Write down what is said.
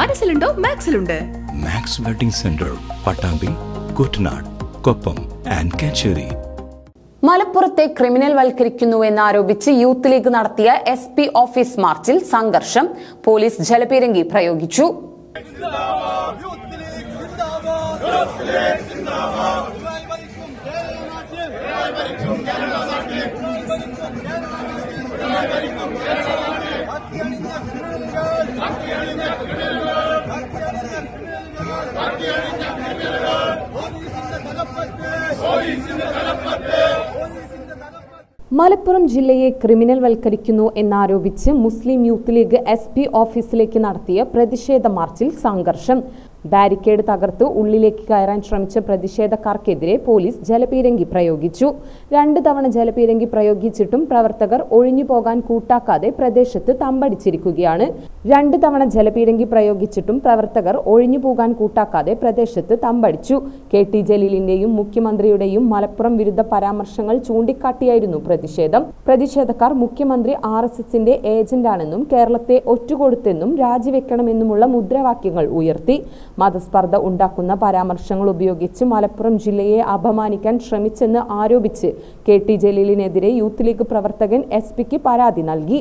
മനസ്സിലുണ്ടോ? മാക്സിലുണ്ട്. Max wedding centre Pattambi Kuttanad Koppam and Kacheri. മലപ്പുറത്തെ criminal വൽക്കരിക്കുന്നുവെന്നാരോപിച്ച് youth league നടത്തിയ S P office മാർച്ചിൽ സംഘർഷം പോലീസ് ജലപീരങ്കി പ്രയോഗിച്ചു. മലപ്പുറം ജില്ലയെ ക്രിമിനൽ വൽക്കരിക്കുന്നു എന്നാരോപിച്ച് Muslim youth league S P ഓഫീസിലേക്ക് നടത്തിയ പ്രതിഷേധ മാർച്ചിൽ സംഘർഷം. ബാരിക്കേഡ് തകർത്ത് ഉള്ളിലേക്ക് കയറാൻ ശ്രമിച്ച പ്രതിഷേധക്കാർക്കെതിരെ പോലീസ് ജലപീരങ്കി പ്രയോഗിച്ചു. രണ്ട് തവണ ജലപീരങ്കി പ്രയോഗിച്ചിട്ടും പ്രവർത്തകർ ഒഴിഞ്ഞു പോകാൻ കൂട്ടാക്കാതെ പ്രദേശത്ത് തമ്പടിച്ചിരിക്കുകയാണ്. രണ്ട് തവണ ജലപീരങ്കി പ്രയോഗിച്ചിട്ടും പ്രവർത്തകർ ഒഴിഞ്ഞു പോകാൻ കൂട്ടാക്കാതെ പ്രദേശത്ത് തമ്പടിച്ചു. കെ ടി ജലീലിന്റെയും മുഖ്യമന്ത്രിയുടെയും മലപ്പുറം വിരുദ്ധ പരാമർശങ്ങൾ ചൂണ്ടിക്കാട്ടിയായിരുന്നു പ്രതിഷേധം. പ്രതിഷേധക്കാർ മുഖ്യമന്ത്രി ആർ എസ് എസിന്റെ ഏജന്റാണെന്നും കേരളത്തെ ഒറ്റുകൊടുത്തെന്നും രാജിവെക്കണമെന്നുമുള്ള മുദ്രാവാക്യങ്ങൾ ഉയർത്തി. മതസ്പർദ്ധ ഉണ്ടാക്കുന്ന പരാമർശങ്ങൾ ഉപയോഗിച്ച് മലപ്പുറം ജില്ലയെ അപമാനിക്കാൻ ശ്രമിച്ചെന്ന് ആരോപിച്ച് കെ ടി ജലീലിനെതിരെ യൂത്ത് ലീഗ് പ്രവർത്തകൻ എസ് പിക്ക് പരാതി നൽകി.